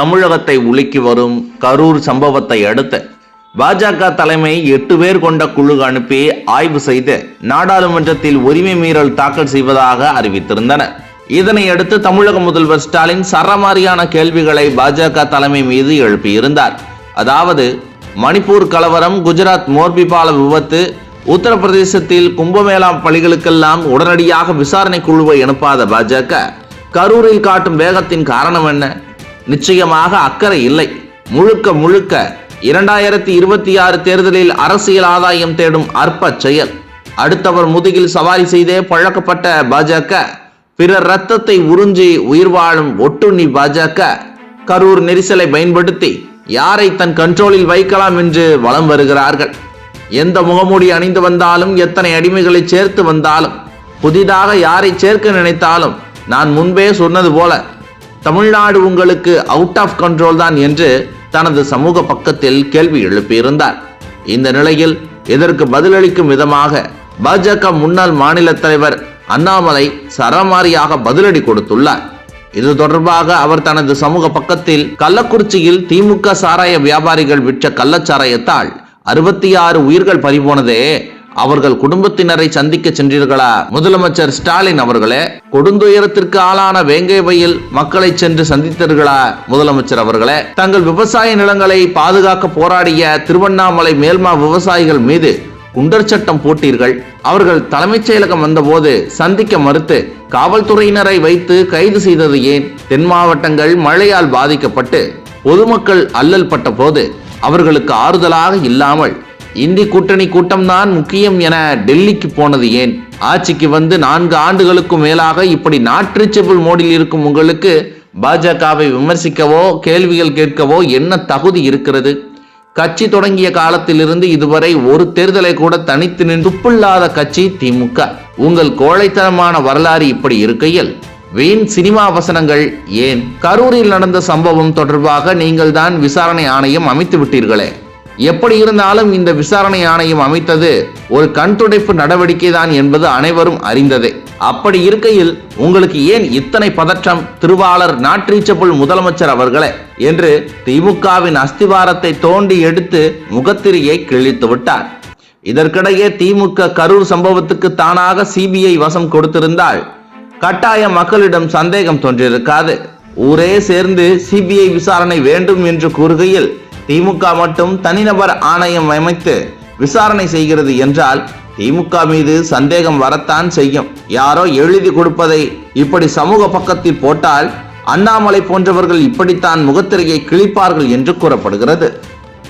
தமிழகத்தை உலுக்கி வரும் கரூர் சம்பவத்தை அடுத்து பாஜக தலைமை எட்டு பேர் கொண்ட குழு அனுப்பி ஆய்வு செய்து நாடாளுமன்றத்தில் உரிமை மீறல் தாக்கல் செய்வதாக அறிவித்திருந்தனர் இதனை அடுத்து தமிழக முதல்வர் ஸ்டாலின் சரமாரியான கேள்விகளை பாஜக தலைமை மீது எழுப்பியிருந்தார். அதாவது மணிப்பூர் கலவரம் குஜராத் மோர்பிபால விபத்து உத்தரப்பிரதேசத்தில் கும்பமேளா பள்ளிகளுக்கெல்லாம் உடனடியாக விசாரணை குழுவை அனுப்பாத பாஜக கரூரில் காட்டும் வேகத்தின் காரணம் என்ன? நிச்சயமாக அக்கறை இல்லை. முழுக்க முழுக்க இரண்டாயிரத்தி இருபத்தி ஆறு தேர்தலில் அரசியல் ஆதாயம் தேடும் அற்ப செயல். அடுத்தவர் முதுகில் சவாரி செய்தே பழக்கப்பட்ட பாஜக பிறர் ரத்தத்தை உறிஞ்சி உயிர் வாழும் ஒட்டுண்ணி பாஜக கரூர் நெரிசலை பயன்படுத்தி யாரை தன் கண்ட்ரோலில் வைக்கலாம் என்று வலம் வருகிறார்கள். எந்த முகமூடி அணிந்து வந்தாலும் எத்தனை அடிமைகளை சேர்த்து வந்தாலும் புதிதாக யாரை சேர்க்க நினைத்தாலும் நான் முன்பே சொன்னது போல தமிழ்நாடு உங்களுக்கு அவுட் ஆஃப் கண்ட்ரோல் தான் என்று தனது சமூக பக்கத்தில் கேள்வி எழுப்பியிருந்தார். இந்த நிலையில் இதற்கு பதிலளிக்கும் விதமாக பாஜக முன்னாள் மாநில தலைவர் அண்ணாமலை சரமாரியாக பதிலடி கொடுத்துள்ளார். இது தொடர்பாக அவர் தனது சமூக பக்கத்தில் கள்ளக்குறிச்சியில் திமுக சாராய வியாபாரிகள் விற்ற கள்ளச்சாராயத்தால் அறுபத்தி ஆறு உயிர்கள் பறிபோனதே. அவர்கள் குடும்பத்தினரை சந்திக்க சென்றீர்களா? முதலமைச்சர் ஸ்டாலின் அவர்களே கொடுந்துயரத்திற்கு ஆளான வேங்கை வயல் மக்களை சென்று சந்தித்தீர்களா? முதலமைச்சர் அவர்களே தங்கள் விவசாய நிலங்களை பாதுகாக்க போராடிய திருவண்ணாமலை மேல்மா விவசாயிகள் மீது குண்டர் சட்டம் போட்டீர்கள். அவர்கள் தலைமைச் செயலகம் வந்தபோது சந்திக்க மறுத்து காவல்துறையினரை வைத்து கைது செய்தது ஏன்? தென் மாவட்டங்கள் மழையால் பாதிக்கப்பட்டு பொதுமக்கள் அல்லல் பட்ட போது அவர்களுக்கு ஆறுதலாக இல்லாமல் இந்தி கூட்டணி கூட்டம்தான் முக்கியம் என டெல்லிக்கு போனது ஏன்? ஆட்சிக்கு வந்து நான்கு ஆண்டுகளுக்கும் மேலாக இப்படி நாட் ரீச்சபிள் மோடியில் இருக்கும் உங்களுக்கு பாஜகவை விமர்சிக்கவோ கேள்விகள் கேட்கவோ என்ன தகுதி இருக்கிறது? கட்சி தொடங்கிய காலத்திலிருந்து இதுவரை ஒரு தேர்தலை கூட தனித்து நின்று துப்பில்லாத கட்சி திமுக. உங்கள் கோழைத்தனமான வரலாறு இப்படி இருக்கையில். வீண் சினிமா வசனங்கள் ஏன்? கரூரில் நடந்த சம்பவம் தொடர்பாக நீங்கள் தான் விசாரணை ஆணையம் அமைத்து விட்டீர்களே. எப்படி இருந்தாலும் இந்த விசாரணை ஆணையம் அமைத்தது ஒரு கண் துடைப்பு நடவடிக்கை தான் என்பது அனைவரும் அறிந்ததே. அப்படி இருக்கையில் உங்களுக்கு ஏன் இத்தனை பதற்றம்? திருவாளர் நாட் முதலமைச்சர் அவர்களே என்று திமுகவின் அஸ்திவாரத்தை தோண்டி எடுத்து முகத்திரியை கிழித்து விட்டார். இதற்கிடையே திமுக கரூர் சம்பவத்துக்கு தானாக சிபிஐ வசம் கொடுத்திருந்தால் கட்டாய மக்களிடம் சந்தேகம் தோன்றியிருக்காது. ஊரே சேர்ந்து சிபிஐ விசாரணை வேண்டும் என்று கூறுகையில் திமுக மட்டும் தனிநபர் ஆணையம் அமைத்து விசாரணை செய்கிறது என்றால் திமுக மீது சந்தேகம் வரத்தான் செய்யும். யாரோ எழுதி கொடுப்பதை இப்படி சமூக பக்கத்தில் போட்டால் அண்ணாமலை போன்றவர்கள் இப்படித்தான் முகத்திரையை கிழிப்பார்கள் என்று கூறப்படுகிறது.